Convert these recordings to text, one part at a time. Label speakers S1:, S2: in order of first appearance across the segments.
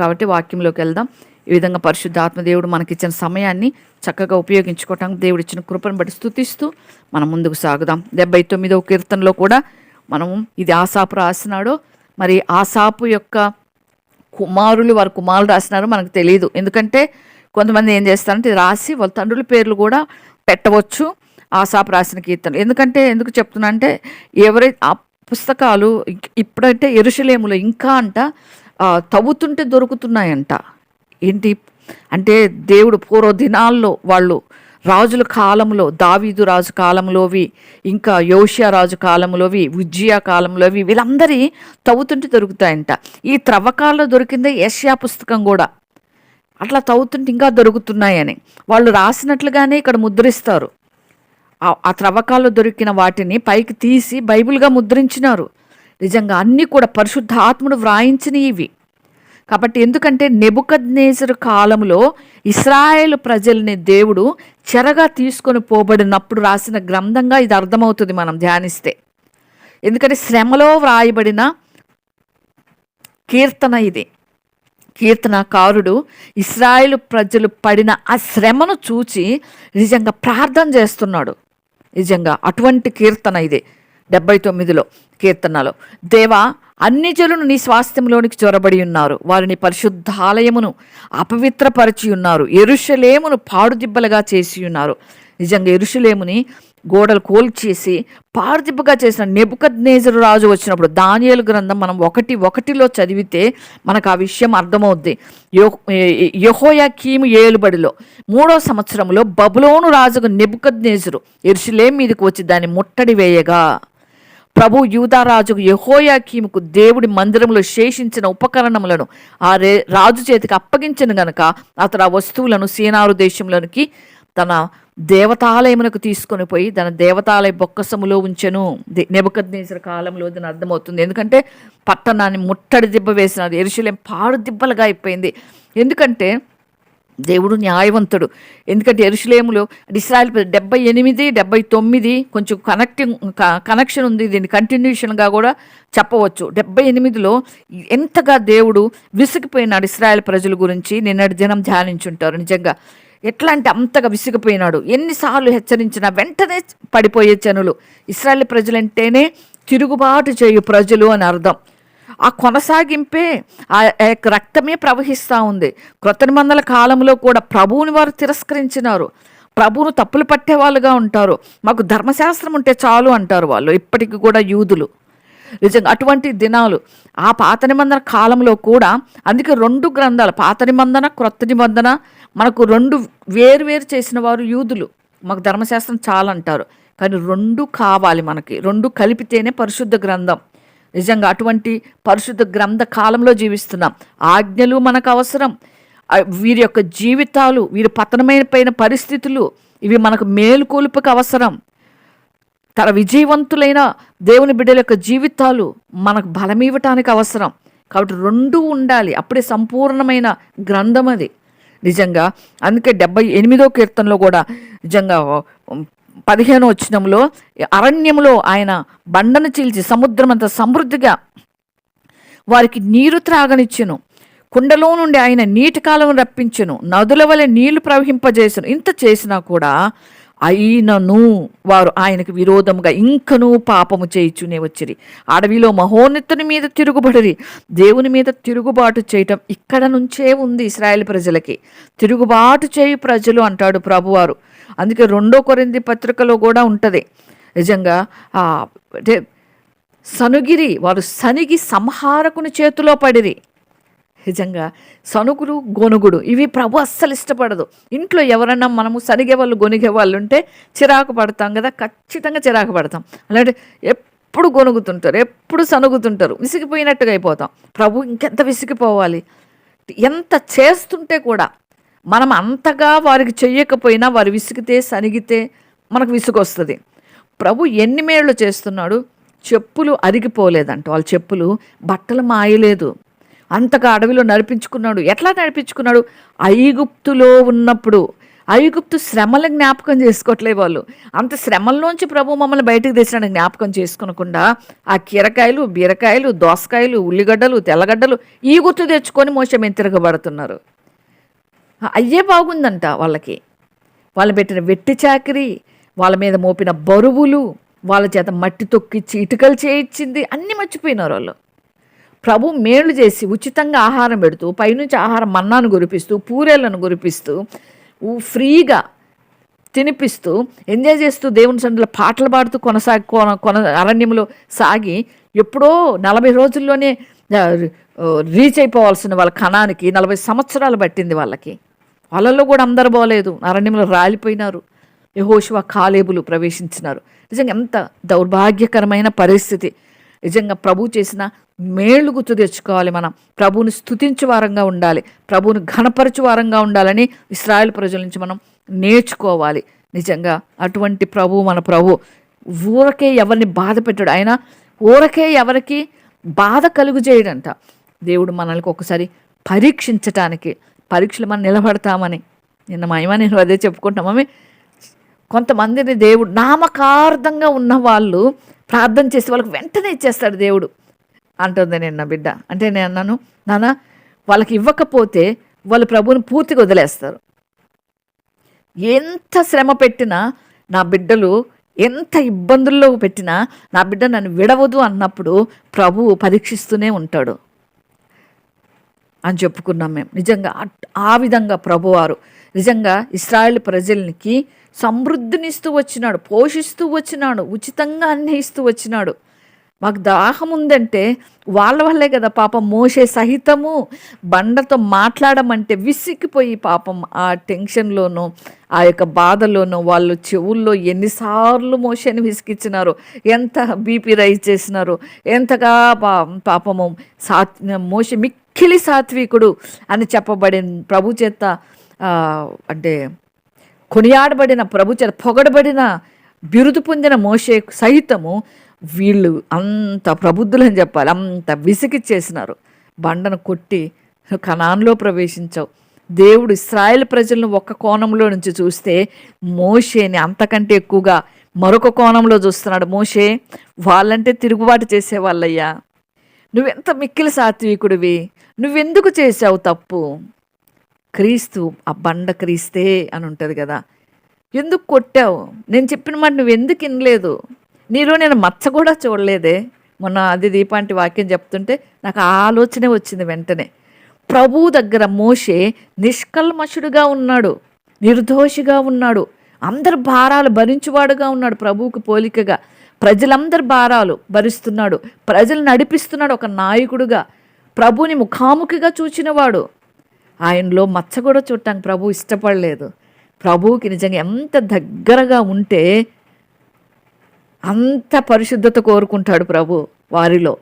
S1: కాబట్టి వాక్యంలోకి వెళ్దాం. ఈ విధంగా పరిశుద్ధాత్మ దేవుడు మనకిచ్చిన సమయాన్ని చక్కగా ఉపయోగించుకోవటానికి దేవుడు ఇచ్చిన కృపను బట్టి స్థుతిస్తూ మనం ముందుకు సాగుదాం. డెబ్బై తొమ్మిదవ కీర్తనలో కూడా మనం ఇది ఆసాపు రాసినాడో మరి ఆసాపు యొక్క కుమారులు వారి కుమారులు రాసినారో మనకు తెలియదు ఎందుకంటే కొంతమంది ఏం చేస్తారంటే ఇది రాసి వాళ్ళ తండ్రుల పేర్లు కూడా పెట్టవచ్చు ఆసాపు రాసిన కీర్తనలు. ఎందుకంటే ఎందుకు చెప్తున్నా అంటే ఎవరై ఆ పుస్తకాలు ఇప్పుడంటే ఎరుషలేములో ఇంకా అంట తవ్వుతుంటే దొరుకుతున్నాయంట. ఏంటి? అంటే దేవుడు పూర్వ దినాల్లో వాళ్ళు రాజుల కాలంలో దావీదు రాజు కాలంలోవి ఇంకా యోషియా రాజు కాలంలోవి ఉజ్జియా కాలంలోవి వీళ్ళందరి తవ్వుతుంటే దొరుకుతాయంట. ఈ త్రవ్వకాల్లో దొరికిందే యష్యా పుస్తకం కూడా. అట్లా తవ్వుతుంటే ఇంకా దొరుకుతున్నాయని. వాళ్ళు రాసినట్లుగానే ఇక్కడ ముద్రిస్తారు. ఆ- త్రవ్వకాల్లో దొరికిన వాటిని పైకి తీసి బైబిల్గా ముద్రించినారు. నిజంగా అన్నీ కూడా పరిశుద్ధాత్ముడు వ్రాయించిన ఇవి. కాబట్టి ఎందుకంటే నెబుకద్నేజరు కాలంలో ఇస్రాయేల్ ప్రజల్ని దేవుడు చెరగా తీసుకొని పోబడినప్పుడు రాసిన గ్రంథంగా ఇది అర్థమవుతుంది మనం ధ్యానిస్తే. ఎందుకంటే శ్రమలో వ్రాయబడిన కీర్తన ఇది. కీర్తనకారుడు ఇస్రాయేల్ ప్రజలు పడిన ఆ శ్రమను చూచి నిజంగా ప్రార్థన చేస్తున్నాడు. నిజంగా అటువంటి కీర్తన ఇది. డెబ్బై తొమ్మిదిలో కీర్తనలో దేవా అన్ని జనులు నీ స్వాస్థ్యంలోనికి చొరబడి ఉన్నారు. వారిని పరిశుద్ధాలయమును అపవిత్రపరిచి ఉన్నారు. ఎరుషలేమును పాడుదిబ్బలుగా చేసి ఉన్నారు. నిజంగా ఎరుషలేముని గోడలు కోల్చేసి పాడుదిబ్బగా చేసిన నెబుకద్నేజరు రాజు వచ్చినప్పుడు దానియలు గ్రంథం మనం ఒకటి ఒకటిలో చదివితే మనకు ఆ విషయం అర్థమవుద్ది. యో యహోయా కీము ఏలుబడిలో మూడో సంవత్సరంలో బబులోను రాజుకు నెబుకద్నేజరు ఎరుషులేం మీదకి వచ్చి దాన్ని ముట్టడి వేయగా. ప్రభు యూదారాజుకు యహోయాకీముకు దేవుడి మందిరంలో శేషించిన ఉపకరణములను ఆ రే రాజు చేతికి అప్పగించిన గనక అతడు ఆ వస్తువులను సీనారు దేశంలోనికి తన దేవతాలయమునకు తీసుకొని పోయి తన దేవతాలయ బొక్కసములో ఉంచెను. నెబద్ కాలంలో దాని అర్థమవుతుంది. ఎందుకంటే పట్టణాన్ని ముట్టడి దిబ్బ వేసినారు. ఎరుశలేం పాడు దిబ్బలుగా అయిపోయింది. ఎందుకంటే దేవుడు న్యాయవంతుడు. ఎందుకంటే ఎరుషులేములో ఇస్రాయల్ డెబ్బై ఎనిమిది డెబ్బై తొమ్మిది కొంచెం కనెక్టింగ్ కనెక్షన్ ఉంది. దీన్ని కంటిన్యూషన్గా కూడా చెప్పవచ్చు. డెబ్బై ఎనిమిదిలో ఎంతగా దేవుడు విసిగిపోయినాడు ఇస్రాయల్ ప్రజల గురించి నిన్నటి దినం ధ్యానించుంటారు నిజంగా. ఎట్లా అంటే అంతగా విసిగిపోయినాడు? ఎన్నిసార్లు హెచ్చరించినా వెంటనే పడిపోయే జనులు. ఇస్రాయల్ ప్రజలంటేనే తిరుగుబాటు చేయు ప్రజలు అని అర్థం. ఆ కొనసాగింపే ఆ యొక్క రక్తమే ప్రవహిస్తూ ఉంది. క్రొత్త నిబంధనల కాలంలో కూడా ప్రభువుని వారు తిరస్కరించినారు. ప్రభువును తప్పులు పట్టేవాళ్ళుగా ఉంటారు. మాకు ధర్మశాస్త్రం ఉంటే చాలు అంటారు వాళ్ళు ఇప్పటికి కూడా యూదులు. నిజంగా అటువంటి దినాలు. ఆ పాత నిబంధన కాలంలో కూడా అందుకే రెండు గ్రంథాలు పాత నిబంధన క్రొత్త నిబంధన మనకు రెండు వేరు వేరు చేసిన వారు యూదులు. మాకు ధర్మశాస్త్రం చాలా అంటారు కానీ రెండు కావాలి మనకి రెండు కలిపితేనే పరిశుద్ధ గ్రంథం. నిజంగా అటువంటి పరిశుద్ధ గ్రంథ కాలంలో జీవిస్తున్నాం. ఆజ్ఞలు మనకు అవసరం. వీరి యొక్క జీవితాలు వీరి పతనమైన పైన పరిస్థితులు ఇవి మనకు మేలుకొలుపుకు అవసరం. తన విజయవంతులైన దేవుని బిడ్డల యొక్క జీవితాలు మనకు బలమివ్వటానికి అవసరం. కాబట్టి రెండు ఉండాలి. అప్పుడే సంపూర్ణమైన గ్రంథం అది. నిజంగా అందుకే డెబ్బై ఎనిమిదో కీర్తనలో కూడా నిజంగా పదిహేనో వచ్చినంలో అరణ్యంలో ఆయన బండను చీల్చి సముద్రం అంత సమృద్ధిగా వారికి నీరు త్రాగనిచ్చెను. కుండలో నుండి ఆయన నీటి కాలం రప్పించెను. నదుల వలె నీళ్ళు ప్రవహింపజేసను. ఇంత చేసినా కూడా అయినను వారు ఆయనకు విరోధముగా ఇంకనూ పాపము చేయిచునే వచ్చిరి. అడవిలో మహోన్నతుని మీద తిరుగుబడిరి. దేవుని మీద తిరుగుబాటు చేయటం ఇక్కడ నుంచే ఉంది ఇస్రాయేల్ ప్రజలకి. తిరుగుబాటు చేయు ప్రజలు అంటాడు ప్రభువారు. అందుకే రెండో కొరింది పత్రికలో కూడా ఉంటుంది. నిజంగా అంటే సనుగిరి వారు సనిగి సంహారకుని చేతిలో పడిరి. నిజంగా సనుగుడు గొనుగుడు ఇవి ప్రభు అస్సలు ఇష్టపడదు. ఇంట్లో ఎవరన్నా మనము సనిగే వాళ్ళు గొనిగే వాళ్ళు ఉంటే చిరాకు పడతాం కదా ఖచ్చితంగా చిరాకు పడతాం. అలాంటి ఎప్పుడు గొనుగుతుంటారు ఎప్పుడు సనుగుతుంటారు విసిగిపోయినట్టుగా అయిపోతాం. ప్రభు ఇంకెంత విసిగిపోవాలి? ఎంత చేస్తుంటే కూడా మనం అంతగా వారికి చెయ్యకపోయినా వారు విసిగితే సనిగితే మనకు విసుగొస్తుంది. ప్రభు ఎన్ని మేళ్ళు చేస్తున్నాడు? చెప్పులు అరిగిపోలేదంట. వాళ్ళ చెప్పులు బట్టలు మాయలేదు. అంతగా అడవిలో నడిపించుకున్నాడు. ఎట్లా నడిపించుకున్నాడు? ఐగుప్తులో ఉన్నప్పుడు. ఐగుప్తు శ్రమల జ్ఞాపకం చేసుకోవట్లేదు వాళ్ళు. అంత శ్రమల్లోంచి ప్రభు మమ్మల్ని బయటకు తెచ్చినాడు జ్ఞాపకం చేసుకునకుండా ఆ కీరకాయలు బీరకాయలు దోసకాయలు ఉల్లిగడ్డలు తెల్లగడ్డలు ఈ గుర్తు తెచ్చుకొని మోస తిరగబడుతున్నారు. అయ్యే బాగుందంట వాళ్ళకి. వాళ్ళు పెట్టిన వెట్టి చాకిరి వాళ్ళ మీద మోపిన బరువులు వాళ్ళ చేత మట్టి తొక్కిచ్చి ఇటుకలు చేయించింది అన్నీ మర్చిపోయినారు వాళ్ళు. ప్రభు మేలు చేసి ఉచితంగా ఆహారం పెడుతూ పైనుంచి ఆహారం మన్నాను గురిపిస్తూ పూరేలను గురిపిస్తూ ఫ్రీగా తినిపిస్తూ ఎంజాయ్ చేస్తూ దేవుని సన్నిధిలో పాటలు పాడుతూ కొనసాగి కొన కొన అరణ్యంలో సాగి ఎప్పుడో నలభై రోజుల్లోనే రీచ్ అయిపోవాల్సిన వాళ్ళ కణానికి నలభై సంవత్సరాలు పట్టింది వాళ్ళకి. వాళ్ళల్లో కూడా అందరు పోలేదు అరణ్యంలో రాలిపోయినారు. యహోశివ కాలేబులు ప్రవేశించినారు. నిజంగా ఎంత దౌర్భాగ్యకరమైన పరిస్థితి. నిజంగా ప్రభు చేసిన మేలు గుర్తు తెచ్చుకోవాలి మనం. ప్రభువుని స్థుతించు వారంగా ఉండాలి. ప్రభువుని ఘనపరచు వారంగా ఉండాలని ఇస్రాయల్ ప్రజల నుంచి మనం నేర్చుకోవాలి. నిజంగా అటువంటి ప్రభు మన ప్రభు. ఊరకే ఎవరిని బాధ పెట్టాడు. ఆయన ఊరకే ఎవరికి బాధ కలుగు చేయడంట. దేవుడు మనల్ని ఒకసారి పరీక్షించటానికి పరీక్షలు మనం నిలబడతామని. నిన్న మహిమ నేను అదే చెప్పుకుంటామని కొంతమందిని దేవుడు నామకార్థంగా ఉన్న వాళ్ళు ప్రార్థన చేసి వాళ్ళకి వెంటనే ఇచ్చేస్తాడు దేవుడు. అంటుంది నేను నా బిడ్డ. అంటే నేను అన్నాను నాన్న వాళ్ళకి ఇవ్వకపోతే వాళ్ళు ప్రభువుని పూర్తిగా వదిలేస్తారు. ఎంత శ్రమ పెట్టినా నా బిడ్డలు ఎంత ఇబ్బందుల్లో పెట్టినా నా బిడ్డ నన్ను విడవదు అన్నప్పుడు ప్రభువు పరీక్షిస్తూనే ఉంటాడు. అని చెప్పుకున్నాం మేము. నిజంగా ఆ విధంగా ప్రభువారు నిజంగా ఇస్రాయేల్ ప్రజలకి సమృద్ధినిస్తూ వచ్చినాడు పోషిస్తూ వచ్చినాడు ఉచితంగా అన్ని ఇస్తూ వచ్చినాడు. మాకు దాహం ఉందంటే వాళ్ళ వల్లే కదా పాపం మోసే సహితము బండతో మాట్లాడమంటే విసిక్కిపోయి పాపం ఆ టెన్షన్లోనూ ఆ యొక్క బాధలోనూ వాళ్ళు చెవుల్లో ఎన్నిసార్లు మోసేని విసిగిచ్చినారు ఎంత బీపీ రైజ్ చేసినారు ఎంతగా పా పాపము సాత్ మోసే మిక్కిలి సాత్వికుడు అని చెప్పబడిన ప్రభు చేత అంటే కొనియాడబడిన ప్రభు చేత పొగడబడిన బిరుదు పొందిన మోషే సహితము వీళ్ళు అంత ప్రబుద్ధులని చెప్పాలి. అంత విసిగిచ్చేసినారు బండను కొట్టి కణాన్లో ప్రవేశించావు. దేవుడు ఇస్రాయేల్ ప్రజలను ఒక్క కోణంలో నుంచి చూస్తే మోషేని అంతకంటే ఎక్కువగా మరొక కోణంలో చూస్తున్నాడు. మోషే వాళ్ళంటే తిరుగుబాటు చేసేవాళ్ళయ్యా. నువ్వెంత మిక్కిలి సాత్వికుడివి? నువ్వెందుకు చేసావు తప్పు? క్రీస్తు ఆ బండ క్రీస్తే అని ఉంటుంది కదా. ఎందుకు కొట్టావు? నేను చెప్పిన మాట నువ్వు ఎందుకు వినలేదు? నీలో నేను మచ్చ కూడా చూడలేదే? మొన్న అది దీపాంటి వాక్యం చెప్తుంటే నాకు ఆలోచనే వచ్చింది వెంటనే. ప్రభు దగ్గర మోషే నిష్కల్మషుడుగా ఉన్నాడు నిర్దోషిగా ఉన్నాడు అందరి భారాలు భరించువాడుగా ఉన్నాడు ప్రభువుకు పోలికగా. ప్రజలందరి భారాలు భరిస్తున్నాడు. ప్రజలు నడిపిస్తున్నాడు ఒక నాయకుడుగా. ప్రభుని ముఖాముఖిగా చూచినవాడు. ఆయనలో మచ్చ కూడా చూడటానికి ప్రభు ఇష్టపడలేదు. ప్రభువుకి నిజంగా ఎంత దగ్గరగా ఉంటే అంత పరిశుద్ధత కోరుకుంటాడు ప్రభు వారిలో.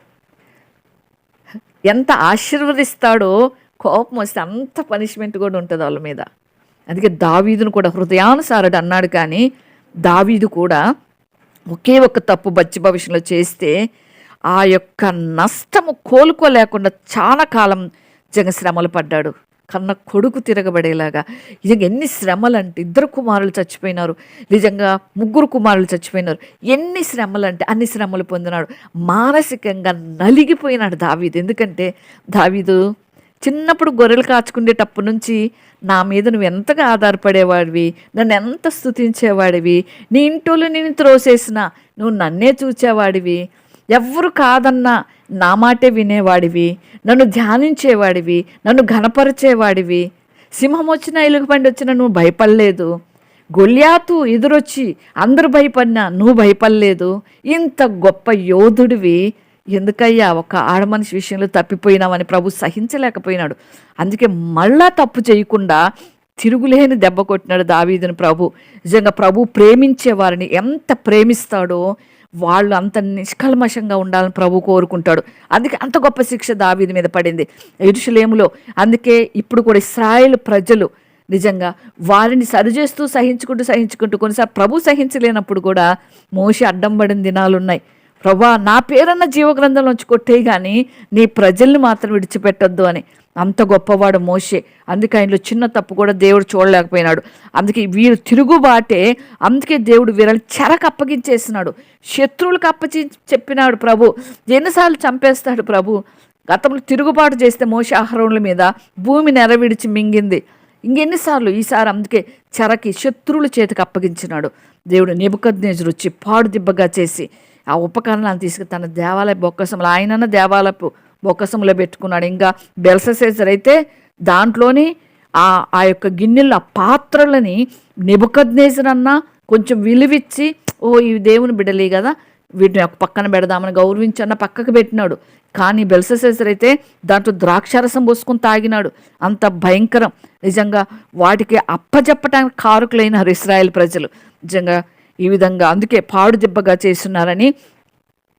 S1: ఎంత ఆశీర్వదిస్తాడో కోపం వస్తే అంత పనిష్మెంట్ కూడా ఉంటుంది వాళ్ళ మీద. అందుకే దావీదును కూడా హృదయానుసారుడు అన్నాడు కానీ దావీదు కూడా ఒకే ఒక్క తప్పు బచ్చి భవిష్యంలో చేస్తే ఆ యొక్క నష్టము కోలుకోలేకుండా చాలా కాలం జగ శ్రమలు పడ్డాడు. కన్న కొడుకు తిరగబడేలాగా. నిజంగా ఎన్ని శ్రమలు అంటే ఇద్దరు కుమారులు చచ్చిపోయినారు. నిజంగా ముగ్గురు కుమారులు చచ్చిపోయినారు. ఎన్ని శ్రమలు అంటే అన్ని శ్రమలు పొందినాడు. మానసికంగా నలిగిపోయినాడు దావీదు. ఎందుకంటే దావీదు చిన్నప్పుడు గొర్రెలు కాచుకునేటప్పటి నుంచి నా మీద నువ్వు ఎంతగా ఆధారపడేవాడివి? నన్ను ఎంత స్తుతించేవాడివి? నీ ఇంటోళ్ళు నేను త్రోసేసిన నువ్వు నన్నే చూచేవాడివి. ఎవ్వరు కాదన్నా నా మాటే వినేవాడివి. నన్ను ధ్యానించేవాడివి. నన్ను ఘనపరిచేవాడివి. సింహం వచ్చినా ఎలుగుబండి వచ్చినా నువ్వు భయపడలేదు. గొల్యాతు ఎదురొచ్చి అందరు భయపడినా నువ్వు భయపడలేదు. ఇంత గొప్ప యోధుడివి. ఎందుకయ్యా ఒక ఆడమనిషి విషయంలో తప్పిపోయినామని ప్రభు సహించలేకపోయినాడు. అందుకే మళ్ళా తప్పు చేయకుండా తిరుగులేని దెబ్బ కొట్టినాడు దావీదుని ప్రభు. నిజంగా ప్రభు ప్రేమించే వారిని ఎంత ప్రేమిస్తాడో వాళ్ళు అంత నిష్కల్మషంగా ఉండాలని ప్రభు కోరుకుంటాడు. అందుకే అంత గొప్ప శిక్ష దావీది మీద పడింది. ఇరుషులేములో అందుకే ఇప్పుడు కూడా ఇస్రాయేల్ ప్రజలు నిజంగా వారిని సరిచేస్తూ సహించుకుంటూ సహించుకుంటూ కొన్నిసార్లు ప్రభు సహించలేనప్పుడు కూడా మోసి అడ్డం పడిన దినాలు ఉన్నాయి ప్రభా నా పేరన్న జీవగ్రంథంలోంచి కొట్టే కానీ నీ ప్రజల్ని మాత్రం విడిచిపెట్టొద్దు అని. అంత గొప్పవాడు మోషే. అందుకే ఆయనలో చిన్న తప్పు కూడా దేవుడు చూడలేకపోయినాడు. అందుకే వీరు తిరుగుబాటే అందుకే దేవుడు వీరని చెరకు అప్పగించేసినాడు. శత్రువులకు అప్పచి చెప్పినాడు ప్రభు. ఎన్నిసార్లు చంపేస్తాడు ప్రభు? గతంలో తిరుగుబాటు చేస్తే మోస ఆహారముల మీద భూమి నెరవిడిచి మింగింది. ఇంకెన్నిసార్లు? ఈసారి అందుకే చెరకి శత్రువుల చేతికి అప్పగించినాడు. దేవుడు నిబద్నేజుడు వచ్చి పాడు దిబ్బగా చేసి ఆ ఉపకరణాలను తీసుకు తన దేవాలయ బొక్కసములు ఆయనన్న దేవాలయపు బొక్కసంలో పెట్టుకున్నాడు. ఇంకా బెల్ససేసర్ అయితే దాంట్లోని ఆ ఆ యొక్క గిన్నెల పాత్రలని నిబద్నేజర్ అన్న కొంచెం విలువిచ్చి ఓ ఇవి దేవుని బిడలే కదా వీటిని ఒక పక్కన పెడదామని గౌరవించన్న పక్కకు పెట్టినాడు. కానీ బెల్ససేసర్ అయితే దాంట్లో ద్రాక్షారసం పోసుకొని తాగినాడు. అంత భయంకరం. నిజంగా వాటికి అప్పజెప్పటానికి కారుకులైన ఇస్రాయేల్ ప్రజలు. నిజంగా ఈ విధంగా అందుకే పాడు దెబ్బగా చేస్తున్నారని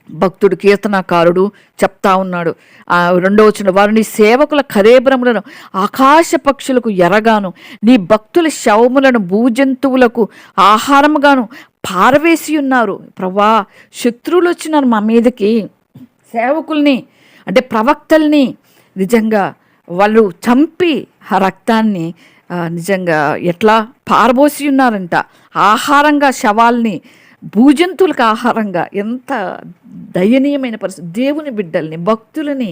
S1: భక్తుడు కీర్తనాకారుడు చెప్తా ఉన్నాడు. రెండవ రెండో వచ్చిన వారు నీ సేవకుల కరేబ్రములను ఆకాశ పక్షులకు ఎరగాను నీ భక్తుల శవములను భూజంతువులకు ఆహారముగాను పారవేసి ఉన్నారు. ప్రభా శత్రువులు వచ్చినారు మా మీదకి సేవకుల్ని అంటే ప్రవక్తల్ని నిజంగా వాళ్ళు చంపి ఆ రక్తాన్ని నిజంగా ఎట్లా పారబోసి ఉన్నారంట. ఆహారంగా శవాల్ని భూజంతువులకు ఆహారంగా ఎంత దయనీయమైన పరిస్థితి. దేవుని బిడ్డల్ని భక్తులని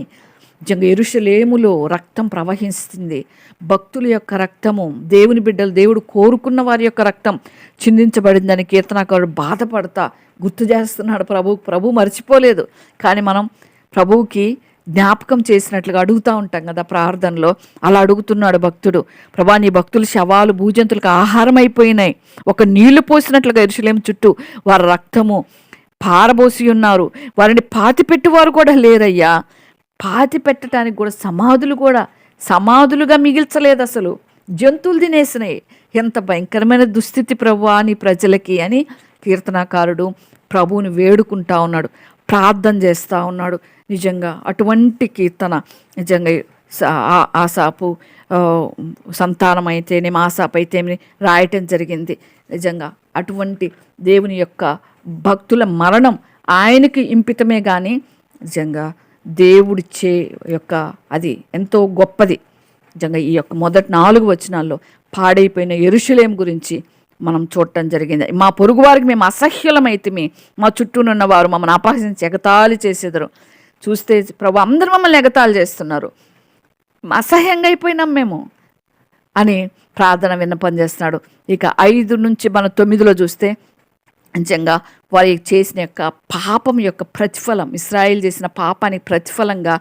S1: నిజంగా ఎరుషలేములో రక్తం ప్రవహిస్తుంది. భక్తుల యొక్క రక్తము దేవుని బిడ్డలు దేవుడు కోరుకున్న వారి యొక్క రక్తం చిందించబడిందని కీర్తనకారుడు బాధపడతా గుర్తు చేస్తున్నాడు. ప్రభు ప్రభు మర్చిపోలేదు. కానీ మనం ప్రభువుకి జ్ఞాపకం చేసినట్లుగా అడుగుతూ ఉంటాం కదా ప్రార్థనలో. అలా అడుగుతున్నాడు భక్తుడు. ప్రభా నీ భక్తులు శవాలు భూజంతులకు ఆహారం అయిపోయినాయి. ఒక నీళ్ళు పోసినట్లుగా ఎరుసలేం చుట్టూ వారి రక్తము పారబోసి ఉన్నారు. వారిని పాతిపెట్టువారు కూడా లేరయ్యా. పాతి పెట్టడానికి కూడా సమాధులు కూడా సమాధులుగా మిగిల్చలేదు అసలు. జంతువులు తినేసినాయి. ఎంత భయంకరమైన దుస్థితి ప్రభు నీ ప్రజలకి అని కీర్తనాకారుడు ప్రభువుని వేడుకుంటా ఉన్నాడు. ప్రార్థన చేస్తూ ఉన్నాడు. నిజంగా అటువంటి కీర్తన. నిజంగా స- ఆ- ఆసాపు ఆ, సంతానం అయితేనేమి ఆసాపు అయితేనేమి రాయటం జరిగింది. నిజంగా అటువంటి దేవుని యొక్క భక్తుల మరణం ఆయనకి ఇంపితమే కానీ నిజంగా దేవుడిచ్చే యొక్క అది ఎంతో గొప్పది. నిజంగా ఈ యొక్క మొదటి నాలుగు వచనాల్లో పాడైపోయిన ఎరుషులేం గురించి మనం చూడటం జరిగింది. మా పొరుగు వారికి మేము అసహ్యులమైతే మా చుట్టూనున్న వారు మమ్మల్ని అపహసించి ఎగతాళి చేసేదరు. చూస్తే ప్రభు అందరు మమ్మల్ని ఎగతాళి చేస్తున్నారు. అసహ్యంగా అయిపోయినాం మేము అని ప్రార్థన విన్నపం చేస్తున్నాడు. ఇక ఐదు నుంచి మన తొమ్మిదిలో చూస్తే నిజంగా వారి చేసిన యొక్క పాపం యొక్క ప్రతిఫలం ఇస్రాయిల్ చేసిన పాపానికి ప్రతిఫలంగా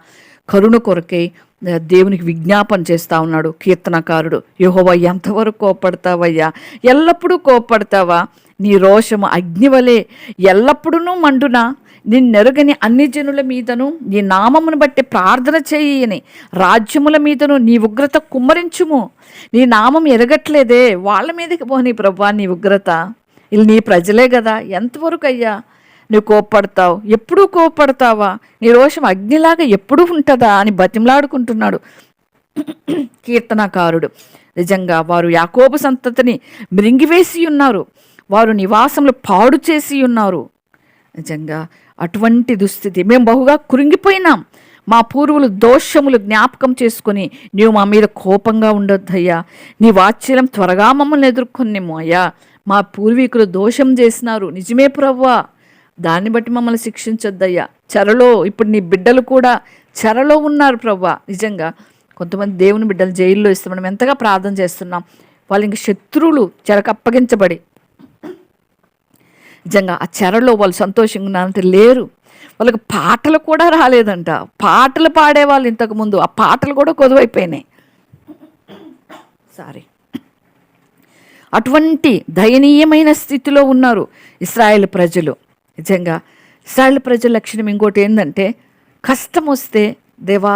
S1: కరుణ కొరకై దేవునికి విజ్ఞాపన చేస్తా ఉన్నాడు కీర్తనకారుడు. యహోవా ఎంతవరకు కోపడతావయ్యా? ఎల్లప్పుడూ కోపడతావా? నీ రోషము అగ్నివలే. ఎల్లప్పుడూ మండునా? నిన్నెరుగని అన్ని జనుల మీదను నీ నామమును బట్టి ప్రార్థన చేయని రాజ్యముల మీదను నీ ఉగ్రత కుమ్మరించుము. నీ నామం ఎరగట్లేదే వాళ్ళ మీదకి పోనీ ప్రభా నీ ఉగ్రత. వీళ్ళు నీ ప్రజలే కదా ఎంతవరకు అయ్యా నువ్వు కోప్పడతావు ఎప్పుడూ కోప్పడతావా? నీ రోషం అగ్నిలాగా ఎప్పుడూ ఉంటుందా అని బతిమలాడుకుంటున్నాడు కీర్తనకారుడు. నిజంగా వారు యాకోబు సంతతిని మృంగివేసి ఉన్నారు. వారు నివాసంలో పాడు చేసి ఉన్నారు. నిజంగా అటువంటి దుస్థితి. మేము బహుగా కురింగిపోయినాం. మా పూర్వులు దోషములు జ్ఞాపకం చేసుకొని నీవు మా మీద కోపంగా ఉండొద్దయ్యా. నీ వాత్సల్యం త్వరగా మమ్మల్ని ఎదుర్కొనేమో అయ్యా. మా పూర్వీకులు దోషం చేసినారు. నిజమే ప్రవ్వా. దాన్ని బట్టి మమ్మల్ని శిక్షించొద్దయ్యా. చెరలో ఇప్పుడు నీ బిడ్డలు కూడా చెరలో ఉన్నారు ప్రవ్వా. నిజంగా కొంతమంది దేవుని బిడ్డలు జైల్లో ఇస్తే మనం ఎంతగా ప్రార్థన చేస్తున్నాం. వాళ్ళు ఇంక శత్రువులు చెరకు అప్పగించబడి నిజంగా ఆ చెరలో వాళ్ళు సంతోషంగా ఉన్నారంటే లేరు. వాళ్ళకి పాటలు కూడా రాలేదంట. పాటలు పాడేవాళ్ళు ఇంతకుముందు ఆ పాటలు కూడా కొదువైపోయినాయి. సారీ అటువంటి దయనీయమైన స్థితిలో ఉన్నారు ఇస్రాయేల్ ప్రజలు. నిజంగా ఇస్రాయేల్ ప్రజల లక్షణం ఇంకోటి ఏంటంటే కష్టం వస్తే దేవా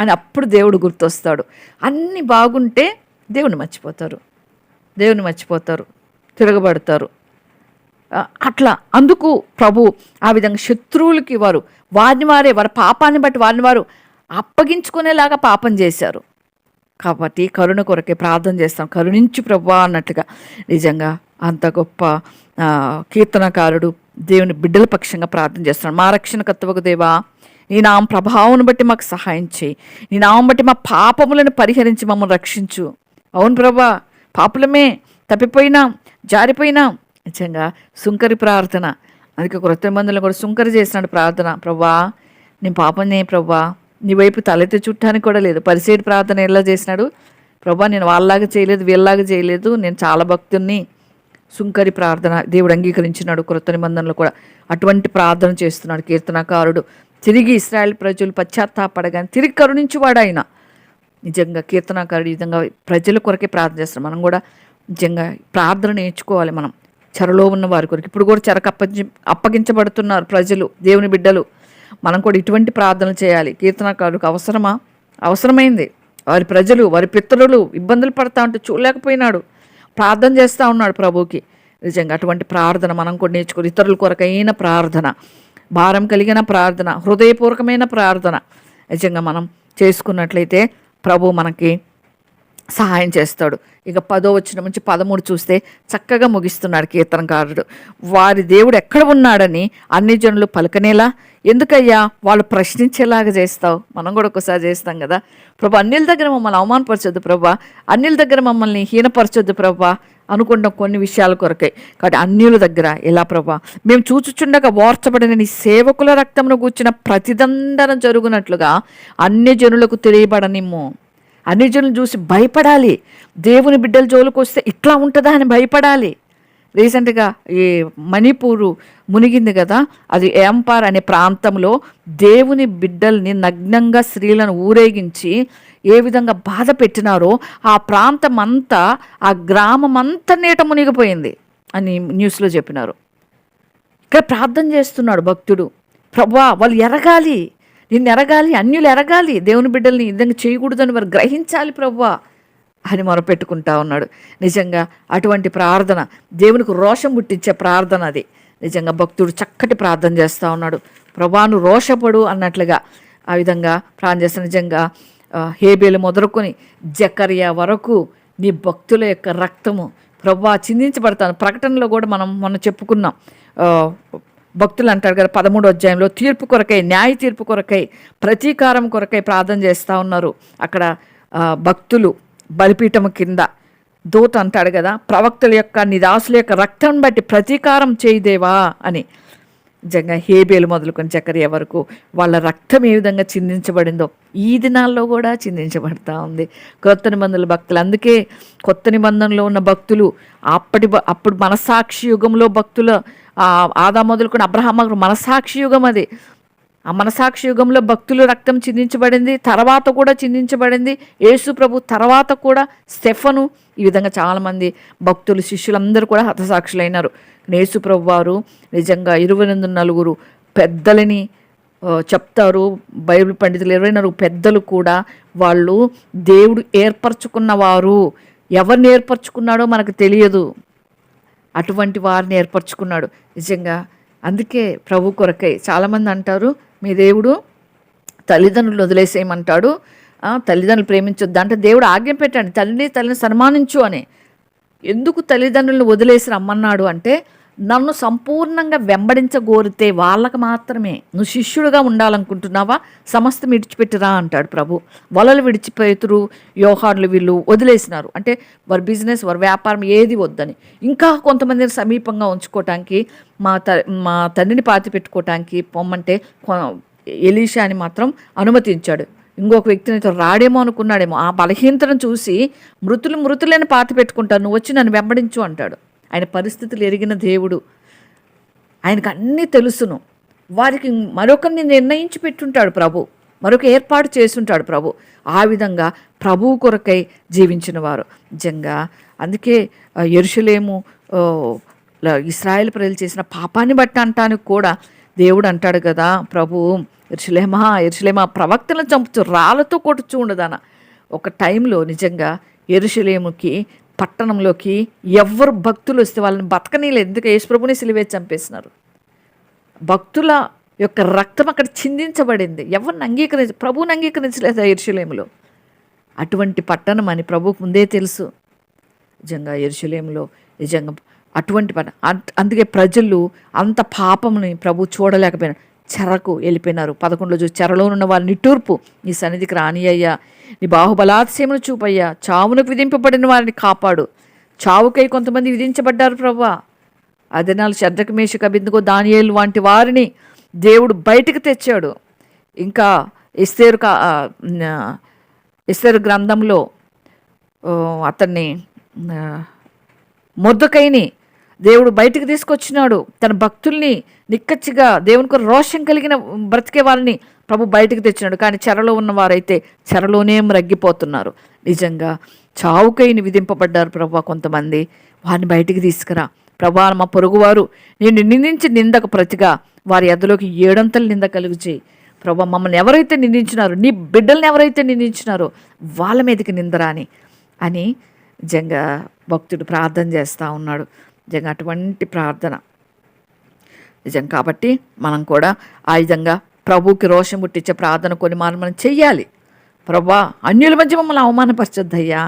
S1: అని అప్పుడు దేవుడు గుర్తొస్తాడు. అన్నీ బాగుంటే దేవుని మర్చిపోతారు. దేవుని మర్చిపోతారు. తిరగబడతారు. అట్లా. అందుకు ప్రభు ఆ విధంగా శత్రువులకి వారు వారిని వారే వారి పాపాన్ని బట్టి వారిని వారు అప్పగించుకునేలాగా పాపం చేశారు. కాబట్టి కరుణ కొరకే ప్రార్థన చేస్తాం. కరుణించు ప్రభు అన్నట్టుగా నిజంగా అంత గొప్ప కీర్తనకారుడు దేవుని బిడ్డల పక్షంగా ప్రార్థన చేస్తున్నాడు. మా రక్షణకర్తవకు దేవా నీ నామ ప్రభావం బట్టి మాకు సహాయం చేయి. నీ నామం బట్టి మా పాపములను పరిహరించి మమ్మల్ని రక్షించు. అవును ప్రభా పాపులమే తప్పిపోయినాం జారిపోయినాం. నిజంగా సుంకరి ప్రార్థన. అందుకే క్రొత్త మందులు కూడా సుంకరి చేసినాడు ప్రార్థన. ప్రభా నేను పాపనే ప్రభా నీ వైపు తలెత్తి చుట్టానికి కూడా లేదు. పరిసేటి ప్రార్థన ఎలా చేసినాడు? ప్రభా నేను వాళ్ళలాగా చేయలేదు వీళ్ళలాగా చేయలేదు. నేను చాలా భక్తుణ్ణి. సుంకరి ప్రార్థన దేవుడు అంగీకరించినాడు క్రొత్త నిబంధనలు కూడా. అటువంటి ప్రార్థన చేస్తున్నాడు కీర్తనకారుడు. తిరిగి ఇస్రాయల్ ప్రజలు పశ్చాత్తాపడగానే తిరిగి కరుణించువాడు ఆయన నిజంగా కీర్తనకారుడు ఈ విధంగా ప్రజల కొరకే ప్రార్థన చేస్తాం మనం కూడా నిజంగా ప్రార్థన నేర్చుకోవాలి మనం. చెరలో ఉన్న వారి కొరకు. ఇప్పుడు కూడా చెరకు అప్పగించ అప్పగించబడుతున్నారు ప్రజలు దేవుని బిడ్డలు. మనం కూడా ఇటువంటి ప్రార్థన చేయాలి. కీర్తనకారులకు అవసరమా? అవసరమైంది. వారి ప్రజలు వారి పితరులు ఇబ్బందులు పడతా ఉంటే చూడలేకపోయినాడు. ప్రార్థన చేస్తూ ఉన్నాడు ప్రభువుకి. నిజంగా అటువంటి ప్రార్థన మనం కూడా నేర్చుకుని ఇతరుల కొరకైన ప్రార్థన భారం కలిగిన ప్రార్థన హృదయపూర్వకమైన ప్రార్థన. నిజంగా మనం చేసుకున్నట్లయితే ప్రభు మనకి సహాయం చేస్తాడు. ఇక పదో వచ్చిన నుంచి పదమూడు చూస్తే చక్కగా ముగిస్తున్నాడు కీర్తనకారుడు. వారి దేవుడు ఎక్కడ ఉన్నాడని అన్ని జనులు పలకనేలా? ఎందుకయ్యా? వాళ్ళు ప్రశ్నించేలాగా చేస్తావు. మనం కూడా ఒకసారి చేస్తాం కదా. ప్రభా అన్నిల దగ్గర మమ్మల్ని అవమానపరచొద్దు ప్రభా. అన్నిల దగ్గర మమ్మల్ని హీనపరచొద్దు ప్రభా అనుకున్న కొన్ని విషయాల కొరకే. కాబట్టి అన్యుల దగ్గర ఎలా ప్రభా? మేము చూచుచుండగా ఓర్చబడిన నీ సేవకుల రక్తమును కూర్చిన ప్రతిదండన జరుగునట్లుగా అన్ని జనులకు తెలియబడనిమ్ము. అన్యజనులు చూసి భయపడాలి. దేవుని బిడ్డల జోలికి వస్తే ఇట్లా ఉంటుందా అని భయపడాలి. రీసెంట్గా ఈ మణిపూరు మునిగింది కదా అది ఏంపార్ అనే ప్రాంతంలో దేవుని బిడ్డల్ని నగ్నంగా స్త్రీలను ఊరేగించి ఏ విధంగా బాధ పెట్టినారో ఆ ప్రాంతం అంతా ఆ గ్రామం అంతా నీట మునిగిపోయింది అని న్యూస్లో చెప్పినారు. ఇక్కడ ప్రార్థన చేస్తున్నాడు భక్తుడు. ప్రభా వాళ్ళు ఎరగాలి. నిన్ను ఎరగాలి అన్యులు ఎరగాలి దేవుని బిడ్డల్ని ఈ విధంగా చేయకూడదని వారు గ్రహించాలి ప్రభా అని మొరపెట్టుకుంటా ఉన్నాడు. నిజంగా అటువంటి ప్రార్థన దేవునికి రోషం పుట్టించే ప్రార్థన అది. నిజంగా భక్తుడు చక్కటి ప్రార్థన చేస్తూ ఉన్నాడు. ప్రభాను రోషపడు అన్నట్లుగా ఆ విధంగా ప్రార్థన చేస్తే నిజంగా హేబేలు మొదలుకొని జకరియా వరకు నీ భక్తుల యొక్క రక్తము ప్రభా చిందించబడతాను. ప్రకటనలో కూడా మనం మొన్న చెప్పుకున్నాం. భక్తులు అంటారు కదా పదమూడు అధ్యాయంలో తీర్పు కొరకై న్యాయ తీర్పు కొరకై ప్రతీకారం కొరకై ప్రార్థన చేస్తూ ఉన్నారు. అక్కడ భక్తులు బలిపీఠం కింద దూత అంటాడు కదా ప్రవక్తల యొక్క నిదాసుల యొక్క రక్తం బట్టి ప్రతీకారం చేయదేవా అని. నిజంగా హేబేలు మొదలుకొని చక్కెర వరకు వాళ్ళ రక్తం ఏ విధంగా చిందించబడిందో ఈ దినాల్లో కూడా చిందించబడతా ఉంది. కొత్త నిబంధనల భక్తులు అందుకే కొత్త నిబంధనలో ఉన్న భక్తులు అప్పటి అప్పుడు మనసాక్షి యుగంలో భక్తుల ఆదా మొదలుకొని అబ్రహం మనసాక్షి యుగం అది. ఆ మనసాక్షి యుగంలో భక్తులు రక్తం చిందించబడింది తర్వాత కూడా చిందించబడింది. యేసు ప్రభు తర్వాత కూడా స్టెఫను ఈ విధంగా చాలామంది భక్తులు శిష్యులందరూ కూడా హతసాక్షులైనారు. యేసు ప్రభు వారు నిజంగా ఇరవై ఎనిమిది నలుగురు పెద్దలని చెప్తారు. బైబిల్ పండితులు ఇరవై నాలుగు పెద్దలు కూడా వాళ్ళు దేవుడు ఏర్పరచుకున్నవారు. ఎవరిని ఏర్పరచుకున్నాడో మనకు తెలియదు. అటువంటి వారిని ఏర్పరచుకున్నాడు. నిజంగా అందుకే ప్రభు కొరకై చాలామంది అంటారు మీ దేవుడు తల్లిదండ్రులు వదిలేసేయమంటాడు. తల్లిదండ్రులు ప్రేమించొద్దు. అంటే దేవుడు ఆజ్ఞ పెట్టండి తల్లిని తల్లిని సన్మానించు అని. ఎందుకు తల్లిదండ్రులను వదిలేసి రమ్మన్నాడు అంటే నన్ను సంపూర్ణంగా వెంబడించగోరితే వాళ్ళకు మాత్రమే. నువ్వు శిష్యుడుగా ఉండాలనుకుంటున్నావా? సమస్తం విడిచిపెట్టిరా అంటాడు ప్రభు. వలలు విడిచిపెతురు యోహాన్లు వీళ్ళు వదిలేసినారు. అంటే వారి బిజినెస్ వారి వ్యాపారం ఏది వద్దని. ఇంకా కొంతమందిని సమీపంగా ఉంచుకోవటానికి మా త మా తండ్రిని పాతి పెట్టుకోవటానికి పొమ్మంటే కొ- ఎలీషాని మాత్రం అనుమతించాడు. ఇంకొక వ్యక్తిని రాడేమో అనుకున్నాడేమో. ఆ బలహీనతను చూసి మృతులు మృతులని పాతి పెట్టుకుంటాను నువ్వు వచ్చి నన్ను వెంబడించు అంటాడు. ఆయన పరిస్థితులు ఎరిగిన దేవుడు. ఆయనకు అన్నీ తెలుసును. వారికి మరొకరిని నిర్ణయించి పెట్టుంటాడు ప్రభు. మరొక ఏర్పాటు చేసుంటాడు ప్రభు. ఆ విధంగా ప్రభువు కొరకై జీవించిన వారు నిజంగా అందుకే ఎరుషులేము యెరూషలేము ఇస్రాయేల్ ప్రజలు చేసిన పాపాన్ని బట్టి అంటానికి కూడా దేవుడు అంటాడు కదా ప్రభు ఎరుషులేమా ఎరుషులేమా ప్రవక్తలను చంపుతూ రాళ్ళతో కొట్టుచూ ఉండదన? ఒక టైంలో నిజంగా ఎరుషులేముకి పట్టణంలోకి ఎవ్వరు భక్తులు వస్తే వాళ్ళని బతకనీలేదు ఎందుకు? యేసుప్రభుని సిలివే చంపేసినారు. భక్తుల యొక్క రక్తం అక్కడ చిందించబడింది. ఎవరిని అంగీకరించ ప్రభువుని అంగీకరించలేదు ఆ అటువంటి పట్టణం అని ప్రభువుకు ముందే తెలుసు. నిజంగా ఎరుసలేములో నిజంగా అటువంటి పని అందుకే ప్రజలు అంత పాపంని ప్రభు చూడలేకపోయినారు చెరకు వెళ్ళిపోయినారు. పదకొండులో చూసి చెరలో ఉన్న వాళ్ళ నిట్టూర్పు నీ సన్నిధికి రాని అయ్యా నీ బాహుబలాత్స్యమును చూపయ్యా. చావునకు విధింపబడిన వారిని కాపాడు. చావుకై కొంతమంది విధించబడ్డారు ప్రభా అదనాలు శద్రకు మేషక బిందుకు దానియేలు వంటి వారిని దేవుడు బయటకు తెచ్చాడు. ఇంకా ఇస్తేరు కా గ్రంథంలో అతన్ని మొద్దుకైని దేవుడు బయటికి తీసుకొచ్చినాడు. తన భక్తుల్ని నిక్కచ్చిగా దేవునికి రోషం కలిగిన బ్రతికే వాళ్ళని ప్రభు బయటకు తెచ్చినాడు. కానీ చెరలో ఉన్నవారైతే చెరలోనే రగ్గిపోతున్నారు నిజంగా చావుకైని విధింపబడ్డారు ప్రభా కొంతమంది. వారిని బయటికి తీసుకురా. ప్రభా మా పొరుగువారు. నేను నిందించి నిందకు ప్రతిగా వారి ఎదలోకి ఏడంతలు నింద కలుగు చేయి ప్రభా మమ్మల్ని ఎవరైతే నిందించినారో నీ బిడ్డల్ని ఎవరైతే నిందించినారో వాళ్ళ మీదకి నిందరాని అని నిజంగా భక్తుడు ప్రార్థన చేస్తూ ఉన్నాడు. నిజంగా అటువంటి ప్రార్థన. నిజం కాబట్టి మనం కూడా ఆ విధంగా ప్రభువుకి రోషం పుట్టించే ప్రార్థన కొన్ని మనం మనం చెయ్యాలి. ప్రభా అన్యుల మధ్య మమ్మల్ని అవమానపరచొద్దయ్యా.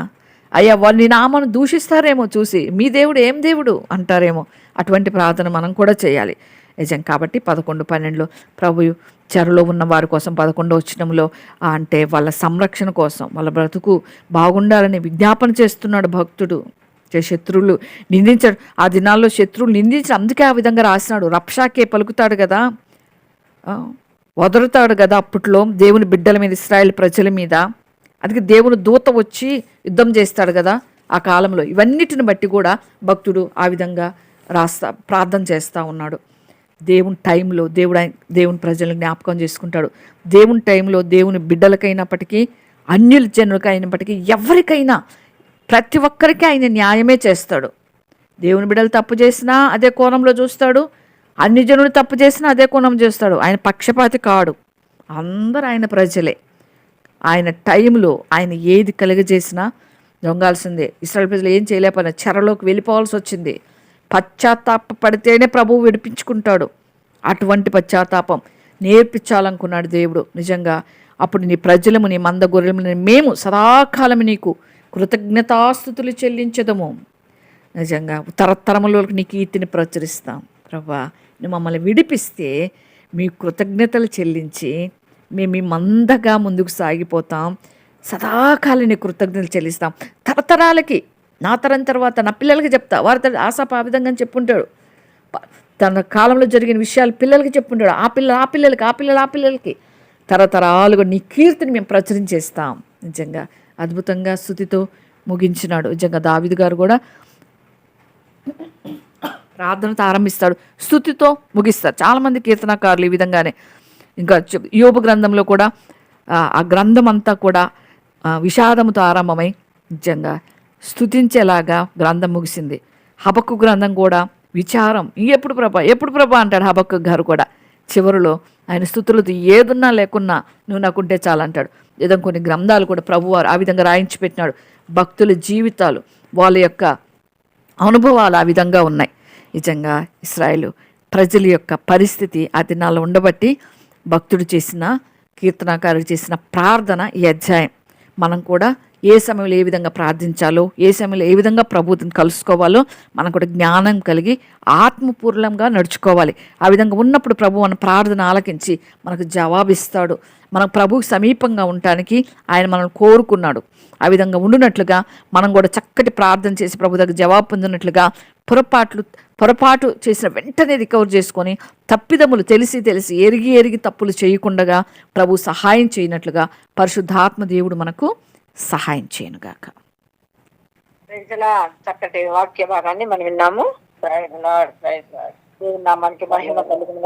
S1: అయ్యా వాళ్ళు నీ నామను దూషిస్తారేమో చూసి మీ దేవుడు ఏం దేవుడు అంటారేమో అటువంటి ప్రార్థన మనం కూడా చేయాలి నిజం కాబట్టి పదకొండు పన్నెండులో ప్రభు చెరలో ఉన్న వారి కోసం పదకొండో వచ్చినంలో అంటే వాళ్ళ సంరక్షణ కోసం వాళ్ళ బ్రతుకు బాగుండాలని విజ్ఞాపన చేస్తున్నాడు భక్తుడు. శత్రువులు నిందించాడు. ఆ దినాల్లో శత్రువులు నిందించి అందుకే ఆ విధంగా రాసినాడు. రక్షాకే పలుకుతాడు కదా. వదరుతాడు కదా అప్పట్లో దేవుని బిడ్డల మీద ఇస్రాయల్ ప్రజల మీద. అందుకే దేవుని దూత వచ్చి యుద్ధం చేస్తాడు కదా ఆ కాలంలో. ఇవన్నిటిని బట్టి కూడా భక్తుడు ఆ విధంగా రాస్తా ప్రార్థన చేస్తూ ఉన్నాడు. దేవుని టైంలో దేవుడు దేవుని ప్రజలను జ్ఞాపకం చేసుకుంటాడు. దేవుని టైంలో దేవుని బిడ్డలకైనప్పటికీ అన్యుల జనులకి అయినప్పటికీ ఎవరికైనా ప్రతి ఒక్కరికి ఆయన న్యాయమే చేస్తాడు. దేవుని బిడ్డలు తప్పు చేసినా అదే కోణంలో చూస్తాడు. అన్ని జనులు తప్పు చేసినా అదే కోణం చేస్తాడు. ఆయన పక్షపాతి కాడు. అందరూ ఆయన ప్రజలే. ఆయన టైంలో ఆయన ఏది కలుగజేసినా దొంగాల్సిందే. ఇస్రాయల్ ప్రజలు ఏం చేయలేకపోయినా చెరలోకి వెళ్ళిపోవాల్సి వచ్చింది. పశ్చాత్తాప పడితేనే ప్రభువు విడిపించుకుంటాడు. అటువంటి పశ్చాత్తాపం నేర్పించాలనుకున్నాడు దేవుడు. నిజంగా అప్పుడు నీ ప్రజలము నీ మంద గొర్రెలము మేము సదాకాలం నీకు కృతజ్ఞతాస్థుతులు చెల్లించదము. నిజంగా తరతరములకు నీ కీర్తిని ప్రచురిస్తాం. ప్రభా నువ్వు మమ్మల్ని విడిపిస్తే మీ కృతజ్ఞతలు చెల్లించి మేము మందగా ముందుకు సాగిపోతాం. సదాకాలని కృతజ్ఞతలు చెల్లిస్తాం. తరతరాలకి నా తరం తర్వాత నా పిల్లలకి చెప్తా. వారి ఆశాపా ఆశాప ఆ విధంగా చెప్పుంటాడు. తన కాలంలో జరిగిన విషయాలు పిల్లలకి చెప్పుంటాడు. ఆ పిల్ల ఆ పిల్లలకి ఆ పిల్లలు ఆ పిల్లలకి. తరతరాలుగా నీ కీర్తిని మేము ప్రచురించేస్తాం. నిజంగా అద్భుతంగా స్థుతితో ముగించినాడు. నిజంగా దావిద్ గారు కూడా ప్రార్థనతో ఆరంభిస్తాడు. స్థుతితో ముగిస్తారు. చాలామంది కీర్తనకారులు ఈ విధంగానే. ఇంకా చెప్- గ్రంథంలో కూడా ఆ, గ్రంథం అంతా కూడా విషాదముతో ఆరంభమై నిజంగా స్థుతించేలాగా గ్రంథం ముగిసింది. హబక్కు గ్రంథం కూడా విచారం. ఎప్పుడు ప్రభా ఎప్పుడు ప్రభా అంటాడు హబక్కు గారు కూడా. చివరిలో ఆయన స్థుతులతో ఏదున్నా లేకున్నా నువ్వు నాకుంటే చాలంటాడు. లేదా కొన్ని గ్రంథాలు కూడా ప్రభువారు ఆ విధంగా రాయించి పెట్టినాడు. భక్తుల జీవితాలు వాళ్ళ యొక్క అనుభవాలు ఆ విధంగా ఉన్నాయి. నిజంగా ఇస్రాయేల్ ప్రజల యొక్క పరిస్థితి ఆ దినాల్లో ఉండబట్టి భక్తుడు చేసిన కీర్తనాకారుడు చేసిన ప్రార్థన ఈ అధ్యాయం. మనం కూడా ఏ సమయంలో ఏ విధంగా ప్రార్థించాలో ఏ సమయంలో ఏ విధంగా ప్రభుత్వం కలుసుకోవాలో మనం కూడా జ్ఞానం కలిగి ఆత్మపూర్ణంగా నడుచుకోవాలి. ఆ విధంగా ఉన్నప్పుడు ప్రభు మన ప్రార్థన ఆలకించి మనకు జవాబిస్తాడు. మనం ప్రభువుకి సమీపంగా ఉండటానికి ఆయన మనల్ని కోరుకున్నాడు. ఆ విధంగా ఉండునట్లుగా మనం కూడా చక్కటి ప్రార్థన చేసి ప్రభు దగ్గర జవాబు పొందినట్లుగా పొరపాట్లు పొరపాటు చేసిన వెంటనే రికవర్ చేసుకొని తప్పిదములు తెలిసి తెలిసి ఎరిగి ఎరిగి తప్పులు చేయకుండగా ప్రభు సహాయం చేయనట్లుగా పరిశుద్ధాత్మ దేవుడు మనకు సహాయం చేయనుగాక.
S2: చక్కటి వాక్య భాగాన్ని మనం విన్నాము. నామానికి మహిమ కలుగును